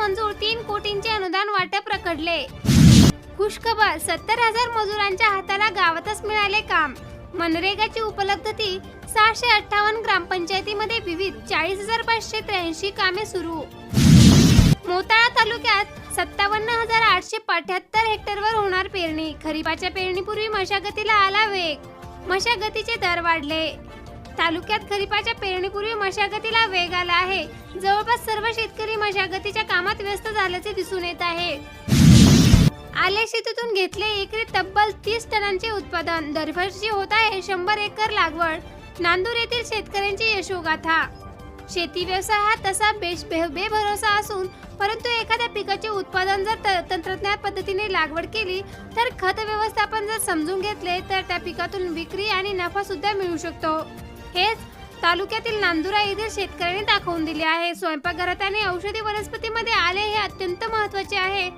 मंजूर तीन कोटींचे अनुदान वाटप रखडले खुशखबर सत्तर हजार मजुरांच्या हाताला गावातच मिळाले काम. मनरेगाची उपलब्धती सहाशे अठ्ठावन्न ग्रामपंचायतीमध्ये विविध चाळीस हजार पाचशे त्र्याऐंशी कामे सुरू. मोताळा तालुक्यात सत्तावन्न हजार आठशे अठ्याहत्तर हेक्टरवर होणार पेरणी. खरीपाच्या पेरणीपूर्वी मशागतीला आला वेग. मशागतीचे दर वाढले. तालुक्यात खरीपाच्या पेरणीपूर्वी मशागतीला वेग आला आहे. जवळपास सर्व शेतकरी मशागतीच्या कामात व्यस्त झाल्याचे दिसून येत आहे. आले शेतीतून घेतले एकरी तब्बल तीस टनांचे उत्पादन. दरवर्षी होत आहे शंभर एकर लागवड. नांदूर येथील शेतकऱ्यांची यशोगाथा. शेती व्यवसाय हा तसा बेश बे बेभरोसा असून परंतु एखाद्या पिकाचे उत्पादन जर त- तंत्रज्ञान पद्धतीने लागवड केली तर खत व्यवस्थापन जर समजून घेतले तर त्या पिकातून विक्री आणि नफा सुद्धा मिळू शकतो. हेच तालुक्यातील नांदुरा येथील शेतकऱ्यांनी दाखवून दिले आहे. स्वयंपाकघरात आणि औषधी वनस्पतीमध्ये आले हे अत्यंत महत्त्वाचे आहे.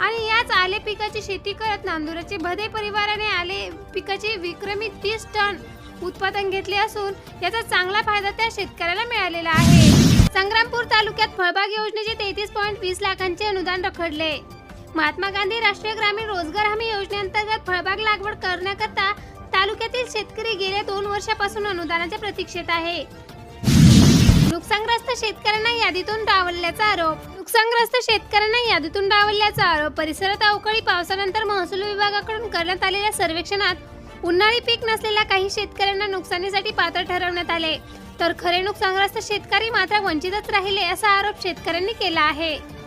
आणि याच आले पिकाची शेती करत नांदुराचे भदे परिवाराने आले पिकाचे विक्रमी तीस टन उत्पादन घेतले असून याचा चांगला फायदा त्या शेतकऱ्याला मिळालेला आहे. संग्रामपूर तालुक्यात फळबाग योजनेचे तेहतीस पॉईंट वीस लाखांचे अनुदान रखडले. महात्मा गांधी राष्ट्रीय ग्रामीण रोजगार हमी योजनेअंतर्गत फळबाग लागवड करण्याकरता शेतकरी गेल्या दोन वर्षापासून अनुदानाच्या प्रतीक्षेत आहे. नुकसानग्रस्त शेतकऱ्यांना यादीतून डावलल्याचा आरोप. नुकसानग्रस्त शेतकऱ्यांना यादीतून डावलल्याचा आरोप परिसरात अवकाळी पावसानंतर महसूल विभागाकडून करण्यात आलेल्या सर्वेक्षणात उन्हाळी पीक नसलेल्या काही शेतकऱ्यांना नुकसानीसाठी पात्र ठरवण्यात आले. तर खरे नुकसानग्रस्त शेतकरी मात्र वंचितच राहिले असा आरोप शेतकऱ्यांनी केला आहे.